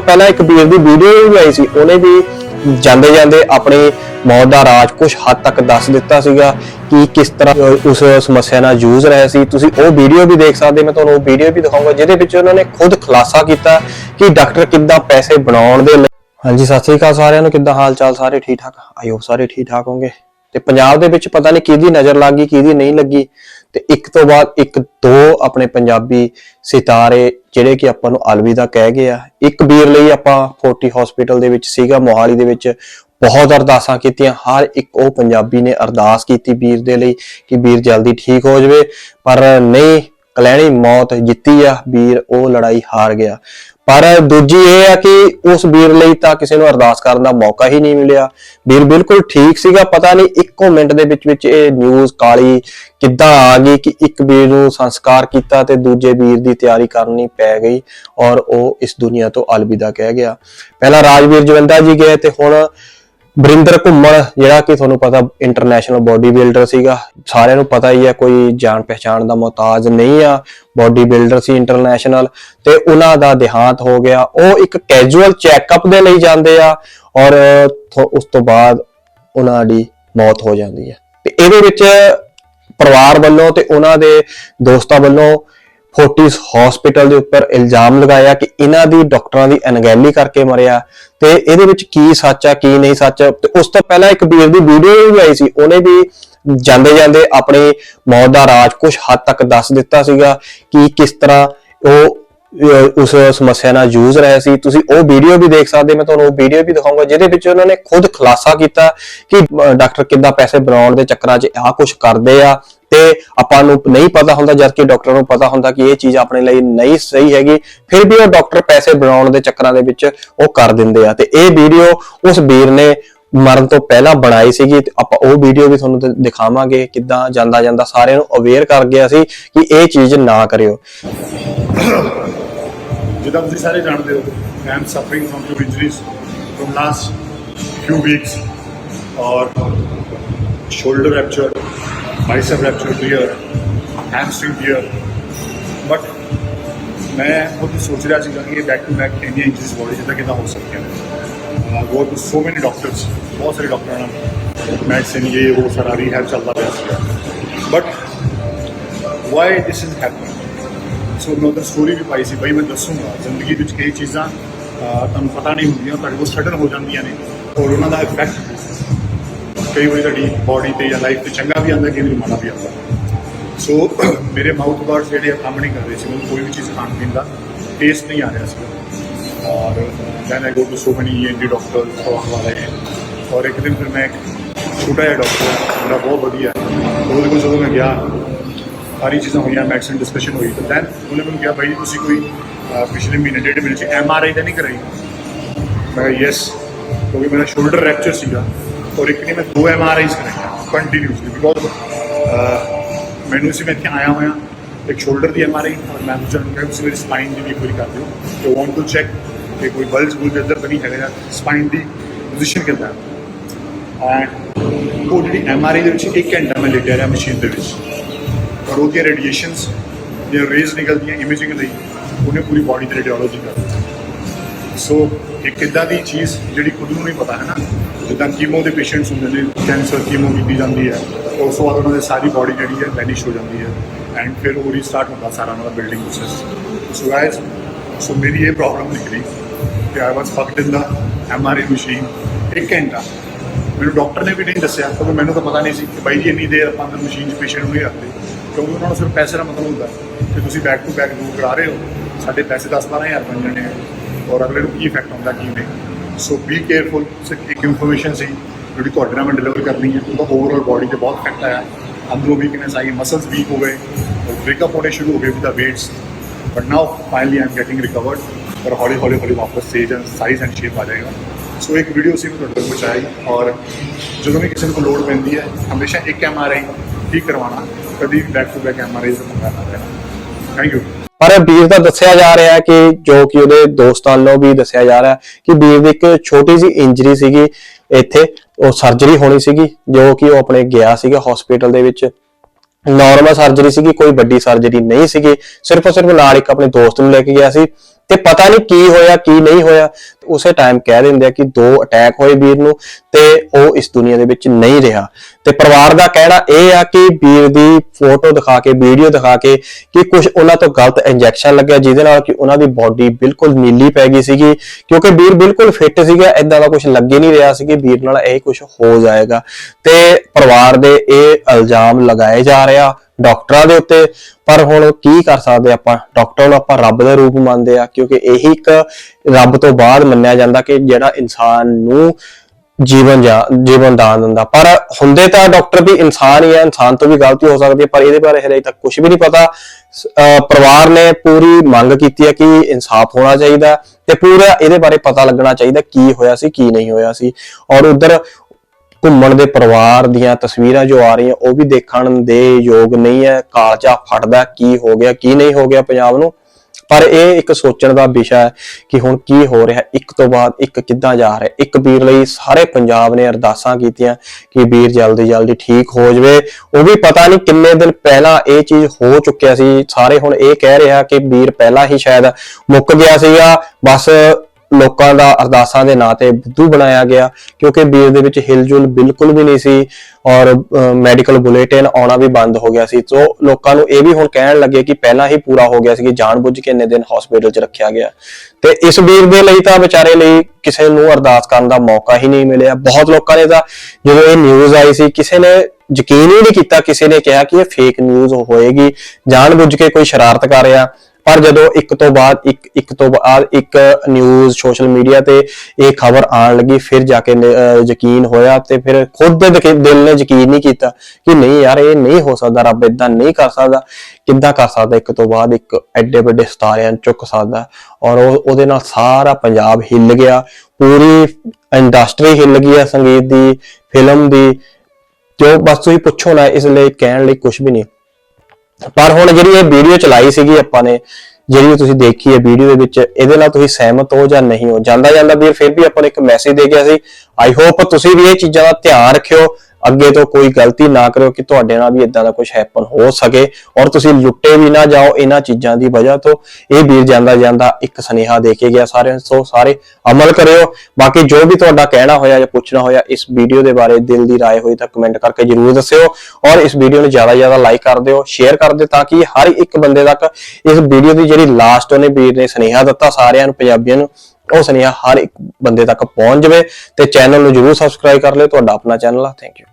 ਪਹਿਲਾਂ ਇੱਕ ਵੀਰ ਦੀ ਵੀਡੀਓ ਵੀ ਆਈ ਸੀ, ਉਹਨੇ ਵੀ ਜਾਂਦੇ ਜਾਂਦੇ ਆਪਣੀ ਮੌਤ ਦਾ ਰਾਜ ਕੁਝ ਹੱਦ ਤੱਕ ਦੱਸ ਦਿੱਤਾ ਸੀਗਾ ਕਿ ਕਿਸ ਤਰ੍ਹਾਂ ਉਸ ਸਮੱਸਿਆ ਨਾਲ ਜੂਝ ਰਹੇ ਸੀ। ਤੁਸੀਂ ਉਹ ਵੀਡੀਓ ਵੀ ਦੇਖ ਸਕਦੇ, ਮੈਂ ਤੁਹਾਨੂੰ ਉਹ ਵੀਡੀਓ ਵੀ ਦਿਖਾਉਂਗਾ, ਜਿਹਦੇ ਵਿੱਚ ਉਹਨਾਂ ਨੇ ਖੁਦ ਖੁਲਾਸਾ ਕੀਤਾ ਕਿ ਡਾਕਟਰ ਕਿੱਦਾਂ ਪੈਸੇ ਬਣਾਉਣ ਦੇ ਲਈ। ਹਾਂਜੀ, ਸਤਿ ਸ੍ਰੀ ਅਕਾਲ ਸਾਰਿਆਂ ਨੂੰ, ਕਿੱਦਾਂ ਹਾਲ ਚਾਲ ਸਾਰੇ ਠੀਕ ਠਾਕ ਆਈ ਹੋਪ ਸਾਰੇ ਠੀਕ ਠਾਕ ਹੋਣਗੇ। ਤੇ ਪੰਜਾਬ ਦੇ ਵਿੱਚ ਪਤਾ ਨਹੀਂ ਕਿਹਦੀ ਨਜ਼ਰ ਲੱਗ ਗਈ, ਕਿਹਦੀ ਨਹੀਂ ਲੱਗੀ। ਤੇ ਇੱਕ ਤੋਂ ਬਾਅਦ ਇੱਕ ਦੋ ਆਪਣੇ ਪੰਜਾਬੀ ਸਿਤਾਰੇ ਜਿਹੜੇ ਕਿ ਆਪਾਂ ਨੂੰ ਅਲਵਿਦਾ ਕਹਿ ਗਏ ਆ। ਇੱਕ ਵੀਰ ਲਈ ਆਪਾਂ 40 ਹਸਪੀਟਲ ਦੇ ਵਿੱਚ ਸੀਗਾ, ਮੋਹਾਲੀ ਦੇ ਵਿੱਚ ਬਹੁਤ ਅਰਦਾਸਾਂ ਕੀਤੀਆਂ। ਹਰ ਇੱਕ ਉਹ ਪੰਜਾਬੀ ਨੇ ਅਰਦਾਸ ਕੀਤੀ ਵੀਰ ਦੇ ਲਈ ਕਿ ਵੀਰ ਜਲਦੀ ਠੀਕ ਹੋ ਜਾਵੇ। ਪਰ ਨਹੀਂ, ਕਲੈਣੀ ਮੌਤ ਜਿੱਤੀ ਆ ਵੀਰ ਉਹ ਲੜਾਈ ਹਾਰ ਗਿਆ। ਪਰ ਦੂਜੀ ਇਹ ਆ ਕਿ ਉਸ ਵੀਰ ਲਈ ਤਾਂ ਕਿਸੇ ਨੂੰ ਅਰਦਾਸ ਕਰਨ ਦਾ ਮੌਕਾ ਹੀ ਨਹੀਂ ਮਿਲਿਆ। ਵੀਰ ਬਿਲਕੁਲ ਠੀਕ ਸੀਗਾ, ਪਤਾ ਨਹੀਂ ਇੱਕੋ ਮਿੰਟ ਦੇ ਵਿੱਚ ਵਿੱਚ ਇਹ ਨਿਊਜ਼ ਕਾਲੀ ਕਿੱਦਾਂ ਆ ਗਈ ਕਿ ਇੱਕ ਵੀਰ ਨੂੰ ਸੰਸਕਾਰ ਕੀਤਾ ਤੇ ਦੂਜੇ ਵੀਰ ਦੀ ਤਿਆਰੀ ਕਰਨੀ ਪੈ ਗਈ ਔਰ ਉਹ ਇਸ ਦੁਨੀਆ ਤੋਂ ਅਲਵਿਦਾ ਕਹਿ ਗਿਆ। ਪਹਿਲਾਂ ਰਾਜਵੀਰ ਜਵੰਦਾ ਜੀ ਗਏ ਤੇ ਹੁਣ ਬਰਿੰਦਰ ਘੁੰਮਣ, ਜਿਹੜਾ ਕਿ ਤੁਹਾਨੂੰ ਪਤਾ ਇੰਟਰਨੈਸ਼ਨਲ ਬਾਡੀ ਬਿਲਡਰ ਸੀਗਾ। ਸਾਰਿਆਂ ਨੂੰ ਪਤਾ ਹੀ ਹੈ, ਕੋਈ ਜਾਣ ਪਹਿਚਾਣ ਦਾ ਮੁਹਤਾਜ ਨਹੀਂ ਆ। ਬਾਡੀ ਬਿਲਡਰ ਸੀ ਇੰਟਰਨੈਸ਼ਨਲ ਤੇ ਉਹਨਾਂ ਦਾ ਦੇਹਾਂਤ ਹੋ ਗਿਆ। ਉਹ ਇੱਕ ਕੈਜੂਅਲ ਚੈੱਕਅਪ ਦੇ ਲਈ ਜਾਂਦੇ ਆ ਔਰ ਉਸ ਤੋਂ ਬਾਅਦ ਉਹਨਾਂ ਦੀ ਮੌਤ ਹੋ ਜਾਂਦੀ ਹੈ। ਤੇ ਇਹਦੇ ਵਿੱਚ ਪਰਿਵਾਰ ਵੱਲੋਂ ਤੇ ਉਹਨਾਂ ਦੇ ਦੋਸਤਾਂ ਵੱਲੋਂ ਫੋਰਟਿਸ ਹਸਪੀਟਲ ਦੇ ਉੱਪਰ ਇਲਜ਼ਾਮ ਲਗਾਇਆ ਕਿ ਇਹਨਾਂ ਦੀ ਡਾਕਟਰਾਂ ਦੀ ਅਣਗਹਿਲੀ ਕਰਕੇ ਮਰਿਆ। ਤੇ ਇਹਦੇ ਵਿੱਚ ਕੀ ਸੱਚ ਆ, ਕੀ ਨਹੀਂ ਸੱਚ ਤੇ ਉਸ ਤੋਂ ਪਹਿਲਾਂ ਇੱਕ ਵੀਰ ਦੀ ਵੀਡੀਓ ਵੀ ਆਈ ਸੀ, ਉਹਨੇ ਵੀ ਜਾਂਦੇ ਜਾਂਦੇ ਆਪਣੀ ਮੌਤ ਦਾ ਰਾਜ ਕੁਝ ਹੱਦ ਤੱਕ ਦੱਸ ਦਿੱਤਾ ਸੀਗਾ ਕਿ ਕਿਸ ਤਰ੍ਹਾਂ ਉਹ ਉਸ ਸਮੱਸਿਆ ਨਾਲ ਜੂਝ ਰਿਹਾ ਸੀ। ਤੁਸੀਂ ਉਹ ਵੀਡੀਓ ਵੀ ਦੇਖ ਸਕਦੇ, ਮੈਂ ਤੁਹਾਨੂੰ ਉਹ ਵੀਡੀਓ ਵੀ ਦਿਖਾਉਂਗਾ, ਜਿਹਦੇ ਵਿੱਚ ਉਹਨਾਂ ਨੇ ਖੁਦ ਖੁਲਾਸਾ ਕੀਤਾ ਕਿ ਡਾਕਟਰ ਕਿੱਦਾਂ ਪੈਸੇ ਬਣਾਉਣ ਦੇ ਚੱਕਰਾਂ 'ਚ ਆਹ ਕੁਝ ਕਰਦੇ ਆ ਤੇ ਆਪਾਂ ਨੂੰ ਨਹੀਂ ਪਤਾ ਹੁੰਦਾ, ਜਦ ਕਿ ਡਾਕਟਰ ਨੂੰ ਪਤਾ ਹੁੰਦਾ ਕਿ ਇਹ ਚੀਜ਼ ਆਪਣੇ ਲਈ ਨਹੀਂ ਸਹੀ ਹੈਗੀ, ਫਿਰ ਵੀ ਉਹ ਡਾਕਟਰ ਪੈਸੇ ਬਣਾਉਣ ਦੇ ਚੱਕਰਾਂ ਦੇ ਵਿੱਚ ਉਹ ਕਰ ਦਿੰਦੇ ਆ। ਤੇ ਇਹ ਵੀਡੀਓ ਉਸ ਵੀਰ ਨੇ ਮਰਨ ਤੋਂ ਪਹਿਲਾਂ ਬਣਾਈ ਸੀਗੀ, ਤੇ ਆਪਾਂ ਉਹ ਵੀਡੀਓ ਵੀ ਤੁਹਾਨੂੰ ਦਿਖਾਵਾਂਗੇ ਕਿੱਦਾਂ ਜਾਂਦਾ ਜਾਂਦਾ ਸਾਰਿਆਂ ਨੂੰ ਅਵੇਅਰ ਕਰ ਗਿਆ ਸੀ ਕਿ ਇਹ ਚੀਜ਼ ਨਾ ਕਰਿਓ। ਜਿੱਦਾਂ ਤੁਸੀਂ ਸਾਰੇ ਜਾਣਦੇ ਹੋ I am suffering from two injuries from last few weeks ਔਰ shoulder rupture bicep rupture here hamstring here but ਮੈਂ ਖੁਦ ਸੋਚ ਰਿਹਾ ਸੀਗਾ ਕਿ ਇਹ back to back India injuries body ਜਿੱਦਾਂ ਕਿੱਦਾਂ ਹੋ ਸਕਦੀਆਂ ਨੇ go to so many doctors ਬਹੁਤ ਸਾਰੇ ਡਾਕਟਰਾਂ ਨਾਲ ਮੈਡੀਸਿਨ ਇਹ ਉਹ ਸਾਰਾ ਰੀਹੈਬ ਚੱਲਦਾ ਪਿਆ ਸੀਗਾ but why this is happening so ਮੈਂ ਉਹਦਾ ਸਟੋਰੀ ਵੀ ਪਾਈ ਸੀ ਬਈ ਮੈਂ ਦੱਸੂਗਾ ਜ਼ਿੰਦਗੀ ਵਿੱਚ ਕਈ ਚੀਜ਼ਾਂ ਤੁਹਾਨੂੰ ਪਤਾ ਨਹੀਂ ਹੁੰਦੀਆਂ ਤੁਹਾਡੇ ਕੋਲ ਸਡਨ ਹੋ ਜਾਂਦੀਆਂ ਨੇ ਔਰ ਉਹਨਾਂ ਦਾ ਇਫੈਕਟ ਕਈ ਵਾਰੀ ਤੁਹਾਡੀ ਬਾਡੀ ਤੇ ਜਾਂ ਲਾਈਫ ਤੇ ਚੰਗਾ ਵੀ ਆਉਂਦਾ, ਕਈ ਵਾਰੀ ਮਾੜਾ ਵੀ ਆਉਂਦਾ। ਸੋ ਮੇਰੇ ਮਾਊਥ ਗਾਰਡ ਜਿਹੜੇ ਆ, ਕੰਮ ਨਹੀਂ ਕਰ ਰਹੇ ਸੀ ਮੈਨੂੰ ਕੋਈ ਵੀ ਚੀਜ਼ ਖਾਣ ਪੀਣ ਦਾ ਟੇਸਟ ਨਹੀਂ ਆ ਰਿਹਾ ਸੀ ਔਰ then I go to so many ENT doctor for ਵਾਲੇ ਔਰ ਇੱਕ ਦਿਨ ਫਿਰ ਮੈਂ ਇੱਕ ਛੋਟਾ ਜਿਹਾ ਡਾਕਟਰ ਮੇਰਾ ਬਹੁਤ ਵਧੀਆ ਉਹਦੇ ਕੋਲ ਜਦੋਂ ਮੈਂ ਗਿਆ, ਸਾਰੀ ਚੀਜ਼ਾਂ ਹੋਈਆਂ ਮੈਡੀਸਨ ਡਿਸਕਸ਼ਨ ਹੋਈ, ਤਾਂ ਦੈਨ ਉਹਨੇ ਮੈਨੂੰ ਕਿਹਾ ਭਾਈ ਤੁਸੀਂ ਕੋਈ ਪਿਛਲੇ ਮਹੀਨੇ ਡੇਢ ਮਹੀਨੇ ਚ ਐਮ ਆਰ ਆਈ ਤਾਂ ਨਹੀਂ ਕਰਾਈ? ਮੈਂ ਕਿਹਾ ਯੈਸ ਕਿਉਂਕਿ ਮੇਰਾ ਸ਼ੋਲਡਰ ਰੈਪਚਰ ਸੀਗਾ। ਔਰ ਇੱਕ ਨਹੀਂ, ਮੈਂ ਦੋ ਐਮ ਆਰ ਆਈਜ਼ ਕਰਾਈਆਂ ਕੰਟੀਨਿਊਸਲੀ ਬਿਕੋਜ਼ ਮੈਨੂੰ ਸੀ ਮੈਂ ਇੱਥੇ ਆਇਆ ਹੋਇਆ, ਇੱਕ ਸ਼ੋਲਡਰ ਦੀ ਐਮ ਆਰ ਆਈ ਔਰ ਮੈਂ ਦੂਜਾ ਨੂੰ ਕਿਹਾ, ਤੁਸੀਂ ਮੇਰੀ ਸਪਾਈਨ ਦੀ ਵੀ ਪੂਰੀ ਕਰ ਦਿਓ, ਤੇ ਵਾਂਟ ਟੂ ਚੈੱਕ ਕਿ ਕੋਈ ਬਲਜ ਬੁਲਜ ਇੱਧਰ ਤਾਂ ਨਹੀਂ ਹੈਗਾ ਸਪਾਈਨ ਦੀ ਪੋਜੀਸ਼ਨ ਕਿੱਦਾਂ ਐਂਡ ਉਹ ਜਿਹੜੀ ਐਮ ਆਰ ਆਈ ਦੇ ਵਿੱਚ ਇੱਕ ਘੰਟਾ ਮੈਂ ਲੇਟਿਆ ਰਿਹਾ ਮਸ਼ੀਨ ਦੇ ਵਿੱਚ, ਔਰ ਉਹਦੀਆਂ ਰੇਡੀਏਸ਼ਨਸ ਦੀਆਂ ਰੇਜ਼ ਨਿਕਲਦੀਆਂ ਇਮੇਜਿੰਗ ਲਈ, ਉਹਨੇ ਪੂਰੀ ਬਾਡੀ ਦੀ ਰੇਡੀਓਲੋਜੀ ਕਰ ਸੋ ਇੱਕ ਇਦਾਂ ਦੀ ਚੀਜ਼ ਜਿਹੜੀ ਖੁਦ ਨੂੰ ਨਹੀਂ ਪਤਾ, ਹੈ ਨਾ? ਜਿੱਦਾਂ ਕੀਮੋ ਦੇ ਪੇਸ਼ੈਂਟਸ ਹੁੰਦੇ ਨੇ, ਕੈਂਸਰ ਕੀਮੋ ਕੀਤੀ ਜਾਂਦੀ ਹੈ, ਉਸ ਤੋਂ ਬਾਅਦ ਉਹਨਾਂ ਦੀ ਸਾਰੀ ਬਾਡੀ ਜਿਹੜੀ ਹੈ ਵੈਨਿਸ਼ ਹੋ ਜਾਂਦੀ ਹੈ ਐਂਡ ਫਿਰ ਉਹ ਰੀਸਟਾਰਟ ਹੁੰਦਾ ਸਾਰਾ ਉਹਨਾਂ ਦਾ building process so guys so ਮੇਰੀ ਇਹ ਪ੍ਰੋਬਲਮ ਨਿਕਲੀ ਕਿ I was fucked in the MRI machine ਇੱਕ ਘੰਟਾ। ਮੈਨੂੰ ਡਾਕਟਰ ਨੇ ਵੀ ਨਹੀਂ ਦੱਸਿਆ, ਕਿਉਂਕਿ ਮੈਨੂੰ ਤਾਂ ਪਤਾ ਨਹੀਂ ਸੀ ਕਿ ਬਾਈ ਜੀ ਇੰਨੀ ਦੇਰ ਆਪਾਂ ਅੰਦਰ ਮਸ਼ੀਨ 'ਚ ਪੇਸ਼ੈਂਟ ਨੂੰ ਨਹੀਂ ਰੱਖਦੇ, ਕਿਉਂਕਿ ਉਹਨਾਂ ਨੂੰ ਸਿਰਫ ਪੈਸੇ ਦਾ ਮਤਲਬ ਹੁੰਦਾ ਕਿ ਤੁਸੀਂ ਬੈਕ ਟੂ ਬੈਕ ਦੂਰ ਕਰਾ ਰਹੇ ਹੋ, ਸਾਡੇ ਪੈਸੇ 10 12000 ਬਣ ਜਾਣੇ ਆ। ਔਰ ਅਗਲੇ ਨੂੰ ਕੀ ਇਫੈਕਟ ਹੁੰਦਾ ਕੀ ਨਹੀਂ ਸੋ ਬੀ ਕੇਅਰਫੁਲ ਇੱਕ ਇਨਫੋਰਮੇਸ਼ਨ ਸੀ ਜਿਹੜੀ ਤੁਹਾਡੇ ਨਾਲ ਮੈਂ ਡਿਲੀਵਰ ਕਰਨੀ ਹੈ ਉਹਦਾ ਓਵਰਆਲ ਬਾਡੀ ਤੇ ਬਹੁਤ ਇਫੈਕਟ ਆਇਆ ਅੰਦਰੋਂ ਵੀਕਨੈਸ ਆਈ ਮਸਲਸ ਵੀਕ ਹੋ ਗਏ ਔਰ ਬ੍ਰੇਕਅਪ ਹੋਣੇ ਸ਼ੁਰੂ ਹੋ ਗਏ with the weights but now finally I am getting recovered ਔਰ ਹੌਲੀ ਹੌਲੀ ਹੌਲੀ ਵਾਪਸ ਸੇਜ ਐਂਡ ਸਾਈਜ਼ ਐਂਡ ਸ਼ੇਪ ਆ ਜਾਏਗਾ ਸੋ ਇੱਕ ਵੀਡੀਓ ਸੀ ਮੈਂ ਤੁਹਾਡੇ ਤੱਕ ਪਹੁੰਚਾਈ ਔਰ ਜਦੋਂ ਵੀ ਕਿਸੇ ਨੂੰ ਕੋਈ ਲੋੜ ਪੈਂਦੀ ਹੈ ਹਮੇਸ਼ਾ ਇੱਕ ਐਮ ਆਰ ਆਈ ਠੀਕ ਕਰਵਾਉਣਾ ਕਦੀ back to back M R I ਦਾ ਪਰ ਵੀਰ ਦਾ ਦੱਸਿਆ ਜਾ ਰਿਹਾ ਹੈ ਕਿ ਜੋ ਕਿ ਉਹਦੇ ਦੋਸਤਾਂ ਵੱਲੋਂ ਵੀ ਦੱਸਿਆ ਜਾ ਰਿਹਾ ਕਿ ਵੀਰ ਦੀ ਇੱਕ ਛੋਟੀ ਜਿਹੀ ਇੰਜਰੀ ਸੀਗੀ, ਇੱਥੇ ਉਹ ਸਰਜਰੀ ਹੋਣੀ ਸੀਗੀ, ਜੋ ਕਿ ਉਹ ਆਪਣੇ ਗਿਆ ਸੀਗਾ ਹਸਪੀਟਲ ਦੇ ਵਿੱਚ। ਨਾਰਮਲ ਸਰਜਰੀ ਸੀਗੀ, ਕੋਈ ਵੱਡੀ ਸਰਜਰੀ ਨਹੀਂ ਸੀਗੀ। ਸਿਰਫ ਔਰ ਸਿਰਫ ਨਾਲ ਇੱਕ ਆਪਣੇ ਦੋਸਤ ਨੂੰ ਲੈ ਕੇ ਗਿਆ ਸੀ। ਤੇ ਪਤਾ ਨਹੀਂ ਕੀ ਹੋਇਆ, ਕੀ ਨਹੀਂ ਹੋਇਆ। ਉਸੇ ਟਾਈਮ ਕਹਿ ਦਿੰਦੇ ਆ ਕਿ ਦੋ ਅਟੈਕ ਹੋਏ ਵੀਰ ਨੂੰ ਤੇ ਉਹ ਇਸ ਦੁਨੀਆ ਦੇ ਵਿੱਚ ਨਹੀਂ ਰਿਹਾ। ਤੇ ਪਰਿਵਾਰ ਦਾ ਕਹਿਣਾ ਇਹ ਆ ਕਿ ਵੀਰ ਦੀ ਫੋਟੋ ਦਿਖਾ ਕੇ ਵੀਡੀਓ ਦਿਖਾ ਕੇ ਕਿ ਕੁਝ ਉਹਨਾਂ ਤੋਂ ਗਲਤ ਇੰਜੈਕਸ਼ਨ ਲੱਗਿਆ, ਜਿਹਦੇ ਨਾਲ ਕਿ ਉਹਨਾਂ ਦੀ ਬਾਡੀ ਬਿਲਕੁਲ ਨੀਲੀ ਪੈ ਗਈ ਸੀਗੀ, ਕਿਉਂਕਿ ਵੀਰ ਬਿਲਕੁਲ ਫਿੱਟ ਸੀਗਾ ਇਦਾਂ ਦਾ ਕੁਝ ਲੱਗੇ ਨਹੀਂ ਰਿਹਾ ਸੀ ਕਿ ਵੀਰ ਨਾਲ ਇਹ ਕੁਝ ਹੋ ਜਾਏਗਾ। ਤੇ ਪਰਿਵਾਰ ਦੇ ਇਹ ਇਲਜ਼ਾਮ ਲਗਾਏ ਜਾ ਰਿਹਾ ਡਾਕਟਰਾਂ ਦੇ ਉੱਤੇ, ਪਰ ਹੁਣ ਕੀ ਕਰ ਸਕਦੇ ਆਪਾਂ? ਡਾਕਟਰ ਨੂੰ ਆਪਾਂ ਰੱਬ ਦਾ ਰੂਪ ਮੰਨਦੇ ਆ, ਕਿਉਂਕਿ ਇਹੀ ਇੱਕ ਰੱਬ ਤੋਂ ਬਾਅਦ ਮੰਨਿਆ ਜਾਂਦਾ ਕਿ ਜਿਹੜਾ ਇਨਸਾਨ ਨੂੰ ਜੀਵਨ ਜਾਂ, ਜੀਵਨ ਦਾਨ ਦਿੰਦਾ। ਪਰ ਹੁੰਦੇ ਤਾਂ ਡਾਕਟਰ ਵੀ ਇਨਸਾਨ ਹੀ ਹੈ ਇਨਸਾਨ ਤੋਂ ਵੀ ਗਲਤੀ ਹੋ ਸਕਦੀ ਹੈ, ਪਰ ਇਹਦੇ ਬਾਰੇ ਹਲੇ ਤੱਕ ਕੁਝ ਵੀ ਨਹੀਂ ਪਤਾ। ਅਹ, ਪਰਿਵਾਰ ਨੇ ਪੂਰੀ ਮੰਗ ਕੀਤੀ ਹੈ ਕਿ ਇਨਸਾਫ ਹੋਣਾ ਚਾਹੀਦਾ ਤੇ ਪੂਰਾ ਇਹਦੇ ਬਾਰੇ ਪਤਾ ਲੱਗਣਾ ਚਾਹੀਦਾ ਕੀ ਹੋਇਆ ਸੀ, ਕੀ ਨਹੀਂ ਹੋਇਆ ਸੀ। ਔਰ ਉਧਰ ਘੁੰਮਣ ਦੇ ਪਰਿਵਾਰ ਦੀਆਂ ਤਸਵੀਰਾਂ ਜੋ ਆ ਰਹੀਆਂ, ਉਹ ਵੀ ਦੇਖਣ ਦੇ ਯੋਗ ਨਹੀਂ ਹੈ। ਕਾਲਜਾ ਫਟਦਾ, ਕੀ ਹੋ ਗਿਆ, ਕੀ ਨਹੀਂ ਹੋ ਗਿਆ ਪੰਜਾਬ ਨੂੰ? ਪਰ ਇਹ ਇੱਕ ਸੋਚਣ ਦਾ ਵਿਸ਼ਾ ਹੈ ਕਿ ਹੁਣ ਕੀ ਹੋ ਰਿਹਾ। ਇੱਕ ਤੋਂ ਬਾਅਦ ਇੱਕ ਕਿੱਦਾਂ ਜਾ ਰਿਹਾ? ਇੱਕ ਵੀਰ ਲਈ ਸਾਰੇ ਪੰਜਾਬ ਨੇ ਅਰਦਾਸਾਂ ਕੀਤੀਆਂ ਕਿ ਵੀਰ ਜਲਦੀ ਜਲਦੀ ਠੀਕ ਹੋ ਜਾਵੇ। ਉਹ ਵੀ ਪਤਾ ਨਹੀਂ ਕਿੰਨੇ ਦਿਨ ਪਹਿਲਾਂ ਇਹ ਚੀਜ਼ ਹੋ ਚੁੱਕਿਆ ਸੀ। ਸਾਰੇ ਹੁਣ ਇਹ ਕਹਿ ਰਿਹਾ ਕਿ ਵੀਰ ਪਹਿਲਾਂ ਹੀ ਸ਼ਾਇਦ ਮੁੱਕ ਗਿਆ ਸੀਗਾ। ਬਸ ਲੋਕਾਂ ਦਾ ਅਰਦਾਸਾਂ ਦੇ ਨਾਂ ਤੇ ਬੁੱਧੂ ਬਣਾਇਆ ਗਿਆ, ਕਿਉਂਕਿ ਵੀਰ ਦੇ ਵਿੱਚ ਹਿਲਜੁਲ ਬਿਲਕੁਲ ਵੀ ਨਹੀਂ ਸੀ ਔਰ ਮੈਡੀਕਲ ਬੁਲੇਟਿਨ ਆਉਣਾ ਵੀ ਬੰਦ ਹੋ ਗਿਆ ਸੀ। ਸੋ ਲੋਕਾਂ ਨੂੰ ਇਹ ਵੀ ਹੁਣ ਕਹਿਣ ਲੱਗੇ ਕਿ ਪਹਿਲਾਂ ਹੀ ਪੂਰਾ ਹੋ ਗਿਆ ਸੀ ਕਿ ਜਾਣਬੁੱਝ ਕੇ ਇੰਨੇ ਦਿਨ ਹਸਪੀਟਲ 'ਚ ਰੱਖਿਆ ਗਿਆ। ਤੇ ਇਸ ਵੀਰ ਦੇ ਲਈ ਤਾਂ ਵਿਚਾਰੇ ਲਈ ਕਿਸੇ ਨੂੰ ਅਰਦਾਸ ਕਰਨ ਦਾ ਮੌਕਾ ਹੀ ਨਹੀਂ ਮਿਲਿਆ। ਬਹੁਤ ਲੋਕਾਂ ਨੇ ਤਾਂ ਜਦੋਂ ਇਹ ਨਿਊਜ਼ ਆਈ ਸੀ, ਕਿਸੇ ਨੇ ਯਕੀਨ ਹੀ ਨਹੀਂ ਕੀਤਾ, ਕਿਸੇ ਨੇ ਕਿਹਾ ਕਿ ਇਹ ਫੇਕ ਨਿਊਜ਼ ਹੋਏਗੀ। ਜਾਣਬੁੱਝ ਕੇ ਕੋਈ ਸ਼ਰਾਰਤ ਕਰ ਰਿਹਾ। ਪਰ ਜਦੋਂ ਇੱਕ ਤੋਂ ਬਾਅਦ, ਇੱਕ ਇੱਕ ਤੋਂ ਬਾਅਦ ਇੱਕ ਨਿਊਜ਼ ਸੋਸ਼ਲ ਮੀਡੀਆ ਤੇ ਇਹ ਖਬਰ ਆਉਣ ਲੱਗੀ, ਫਿਰ ਜਾ ਕੇ ਯਕੀਨ ਹੋਇਆ ਤੇ ਫਿਰ ਖੁਦ ਦੇ ਦਿਲ ਨੇ ਯਕੀਨ ਨਹੀਂ ਕੀਤਾ ਕਿ ਨਹੀਂ ਯਾਰ, ਇਹ ਨਹੀਂ ਹੋ ਸਕਦਾ, ਰੱਬ ਇਦਾਂ ਨਹੀਂ ਕਰ ਸਕਦਾ। ਕਿੱਦਾਂ ਕਰ ਸਕਦਾ ਇੱਕ ਤੋਂ ਬਾਅਦ, ਇੱਕ ਐਡੇ ਵੱਡੇ ਸਤਾਰਿਆਂ ਨੂੰ ਚੁੱਕ ਸਕਦਾ। ਔਰ ਉਹ, ਉਹਦੇ ਨਾਲ ਸਾਰਾ ਪੰਜਾਬ ਹਿੱਲ ਗਿਆ, ਪੂਰੀ ਇੰਡਸਟਰੀ ਹਿੱਲ ਗਈ ਹੈ ਸੰਗੀਤ ਦੀ ਫਿਲਮ ਦੀ। ਜੋ ਬਸ ਤੁਸੀਂ ਪੁੱਛੋ ਨਾ, ਇਸ ਲਈ ਕਹਿਣ ਲਈ ਕੁਝ ਵੀ ਨਹੀਂ। ਪਰ ਹੁਣ ਜਿਹੜੀ ਇਹ ਵੀਡੀਓ ਚਲਾਈ ਸੀਗੀ ਆਪਾਂ ਨੇ, ਜਿਹੜੀ ਤੁਸੀਂ ਦੇਖੀ ਹੈ ਵੀਡੀਓ ਦੇ ਵਿੱਚ, ਇਹਦੇ ਨਾਲ ਤੁਸੀਂ ਸਹਿਮਤ ਹੋ ਜਾਂ ਨਹੀਂ ਹੋ? ਜਾਂਦਾ ਜਾਂਦਾ ਵੀਰ, ਫਿਰ ਵੀ ਆਪਾਂ ਨੂੰ ਇੱਕ ਮੈਸੇਜ ਦੇ ਗਿਆ ਸੀ ਆਈ ਹੋਪ ਤੁਸੀਂ ਵੀ ਇਹ ਚੀਜ਼ਾਂ ਦਾ ਧਿਆਨ ਰੱਖਿਓ ਅੱਗੇ ਤੋਂ ਕੋਈ ਗਲਤੀ ਨਾ ਕਰਿਓ ਕਿ ਤੁਹਾਡੇ ਨਾਲ ਵੀ ਇਦਾਂ ਦਾ ਕੁਝ ਹੈਪਨ ਹੋ ਸਕੇ ਔਰ ਤੁਸੀਂ ਲੁੱਟੇ ਵੀ ਨਾ ਜਾਓ ਇਹਨਾਂ ਚੀਜ਼ਾਂ ਦੀ ਵਜ੍ਹਾ ਤੋਂ। ਇਹ ਵੀਰ ਜਾਂਦਾ ਜਾਂਦਾ ਇੱਕ ਸੁਨੇਹਾ ਦੇ ਕੇ ਗਿਆ ਸਾਰਿਆਂ ਨੂੰ ਸੋ ਸਾਰੇ ਅਮਲ ਕਰਿਓ। ਬਾਕੀ ਜੋ ਵੀ ਤੁਹਾਡਾ ਕਹਿਣਾ ਹੋਇਆ ਜਾਂ ਪੁੱਛਣਾ ਹੋਇਆ ਇਸ ਵੀਡੀਓ ਦੇ ਬਾਰੇ ਦਿਲ ਦੀ ਰਾਏ ਹੋਈ ਤਾਂ ਕਮੈਂਟ ਕਰਕੇ ਜਰੂਰ ਦੱਸਿਓ। ਔਰ ਇਸ ਵੀਡੀਓ ਨੂੰ ਜ਼ਿਆਦਾ ਜ਼ਿਆਦਾ ਲਾਈਕ ਕਰ ਦਿਓ ਸ਼ੇਅਰ ਕਰ ਦਿਓ ਤਾਂ ਕਿ ਹਰ ਇੱਕ ਬੰਦੇ ਤੱਕ ਇਸ ਵੀਡੀਓ ਦੀ ਜਿਹੜੀ ਲਾਸਟ ਉਹਨੇ ਵੀਰ ਨੇ ਸੁਨੇਹਾ ਦਿੱਤਾ ਸਾਰਿਆਂ ਨੂੰ, ਪੰਜਾਬੀਆਂ ਨੂੰ, ਉਹ ਸੁਨੇਹਾ ਹਰ ਇੱਕ ਬੰਦੇ ਤੱਕ ਪਹੁੰਚ ਜਾਵੇ ਤੇ ਚੈਨਲ ਨੂੰ ਜਰੂਰ ਸਬਸਕ੍ਰਾਈਬ ਕਰ ਲਿਓ। ਤੁਹਾਡਾ ਆਪਣਾ ਚੈਨਲ ਆ। Thank you